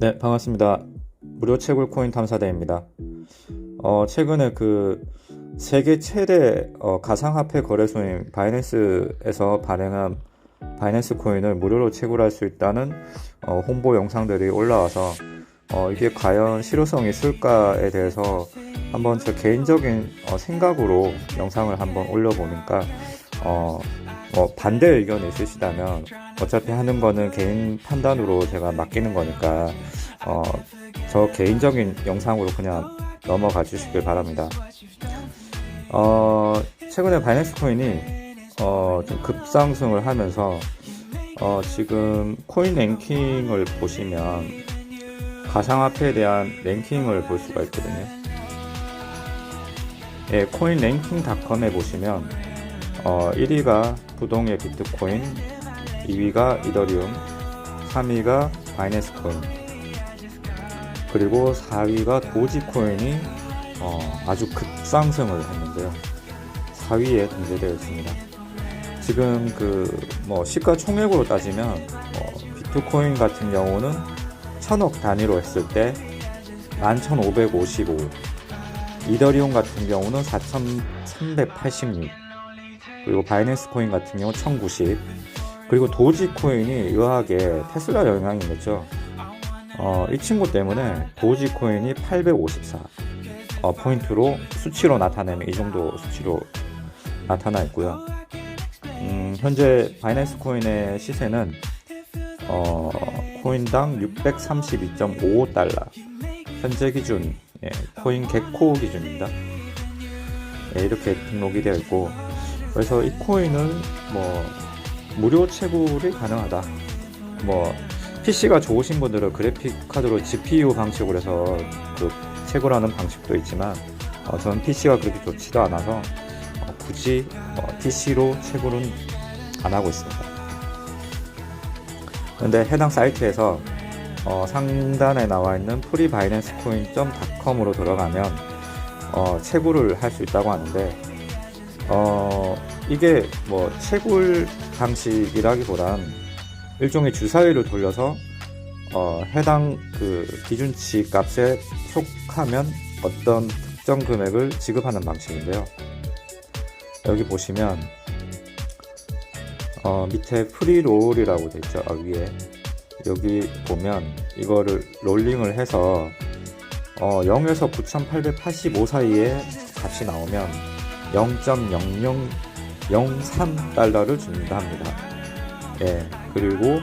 네, 반갑습니다. 무료 채굴 코인 탐사대입니다. 어, 최근에 그 세계 최대 어, 가상화폐 거래소인 바이낸스에서 발행한 바이낸스 코인을 무료로 채굴할 수 있다는 어, 홍보 영상들이 올라와서 어, 이게 과연 실효성이 있을까에 대해서 한번 저 개인적인 어, 생각으로 영상을 한번 올려보니까 어, 뭐 반대 의견이 있으시다면 어차피 하는 거는 개인 판단으로 제가 맡기는 거니까 어, 저 개인적인 영상으로 그냥 넘어가 주시길 바랍니다. 어, 최근에 바이낸스 코인이 어, 좀 급상승을 하면서 어, 지금 코인 랭킹을 보시면 가상화폐에 대한 랭킹을 볼 수가 있거든요. 예, 코인 랭킹닷컴에 보시면 어, 1위가 부동의 비트코인, 2위가 이더리움, 3위가 바이낸스 코인, 그리고 4위가 도지코인이 어, 아주 급상승을 했는데요. 4위에 등재되어 있습니다. 지금 그 뭐 시가총액으로 따지면 어, 비트코인 같은 경우는 천억 단위로 했을 때 11,555, 이더리움 같은 경우는 4,386, 그리고 바이낸스 코인 같은 경우 1090 그리고 도지 코인이 의아하게 테슬라 영향이겠죠. 어, 이 친구 때문에 도지 코인이 854 어, 포인트로 수치로 나타내면 이 정도 수치로 나타나 있고요. 음, 현재 바이낸스 코인의 시세는 어, 코인당 632.55달러. 현재 기준 예, 코인 개코 기준입니다. 예, 이렇게 등록이 되어 있고 그래서 이 코인은 뭐 무료 채굴이 가능하다. 뭐 PC가 좋으신 분들은 그래픽 카드로 GPU 방식으로 해서 그 채굴하는 방식도 있지만 어, 저는 PC가 그렇게 좋지도 않아서 어, 굳이 어, PC로 채굴은 안 하고 있습니다. 그런데 해당 사이트에서 어, 상단에 나와 있는 프리 바이낸스 코인.com으로 들어가면 어, 채굴을 할 수 있다고 하는데 어, 이게 뭐 채굴 방식이라기보단 일종의 주사위를 돌려서 어, 해당 그 기준치 값에 속하면 어떤 특정 금액을 지급하는 방식인데요. 여기 보시면 어, 밑에 프리롤이라고 되어 있죠. 아, 위에 여기 보면 이거를 롤링을 해서 어, 0에서 9885 사이에 값이 나오면 0.0003달러를 준다 합니다. 예, 그리고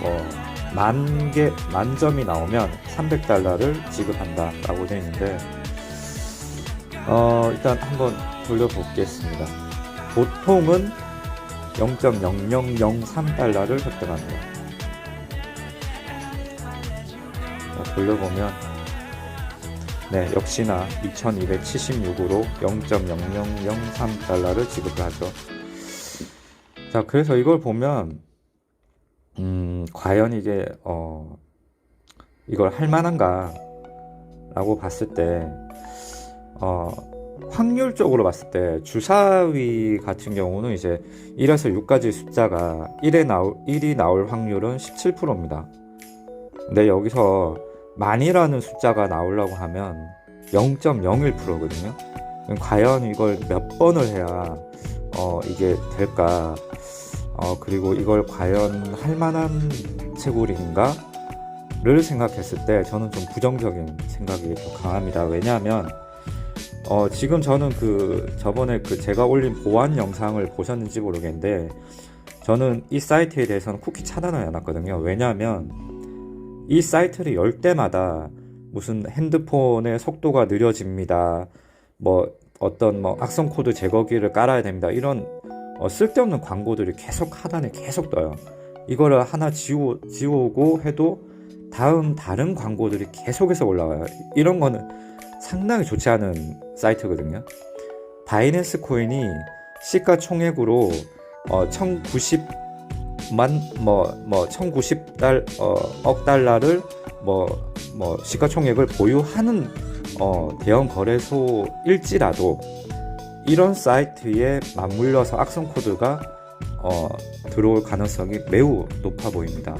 뭐, 만 개, 만 점이 나오면 300달러를 지급한다라고 되어 있는데, 어, 일단 한번 돌려보겠습니다. 보통은 0.0003달러를 획득합니다. 자, 돌려보면, 네, 역시나 2276으로 0.0003달러를 지급을 하죠. 자, 그래서 이걸 보면, 음, 과연 이게, 어, 이걸 할 만한가? 라고 봤을 때, 어, 확률적으로 봤을 때, 주사위 같은 경우는 이제 1에서 6까지 숫자가 1에 나올, 1이 나올 확률은 17%입니다. 근데 여기서 만이라는 숫자가 나오려고 하면 0.01%거든요. 과연 이걸 몇 번을 해야 어, 이게 될까? 어, 그리고 이걸 과연 할 만한 채굴인가? 를 생각했을 때 저는 좀 부정적인 생각이 더 강합니다. 왜냐하면 어, 지금 저는 그 저번에 그 제가 올린 보안 영상을 보셨는지 모르겠는데 저는 이 사이트에 대해서는 쿠키 차단을 해놨거든요. 왜냐하면 이 사이트를 열 때마다 무슨 핸드폰의 속도가 느려집니다. 뭐 어떤 뭐 악성 코드 제거기를 깔아야 됩니다. 이런 어, 쓸데없는 광고들이 계속 하단에 계속 떠요. 이거를 하나 지워 지우고 해도 다음 다른 광고들이 계속해서 올라와요. 이런 거는 상당히 좋지 않은 사이트거든요. 바이낸스 코인이 시가총액으로 어, 1090 만뭐뭐 1090달 어, 억 달러를 뭐뭐 시가총액을 보유하는 어, 대형 거래소일지라도 이런 사이트에 맞물려서 악성 코드가 어, 들어올 가능성이 매우 높아 보입니다.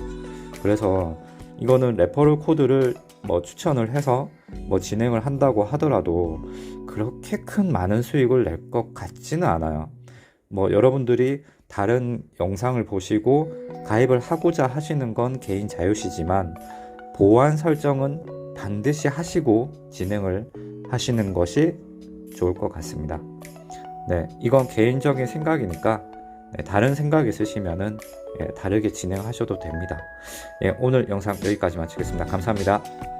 그래서 이거는 레퍼럴 코드를 뭐 추천을 해서 뭐 진행을 한다고 하더라도 그렇게 큰 많은 수익을 낼 것 같지는 않아요. 뭐 여러분들이 다른 영상을 보시고 가입을 하고자 하시는 건 개인 자유시지만 보안 설정은 반드시 하시고 진행을 하시는 것이 좋을 것 같습니다. 네, 이건 개인적인 생각이니까 네, 다른 생각 있으시면은 예, 다르게 진행하셔도 됩니다. 예, 오늘 영상 여기까지 마치겠습니다. 감사합니다.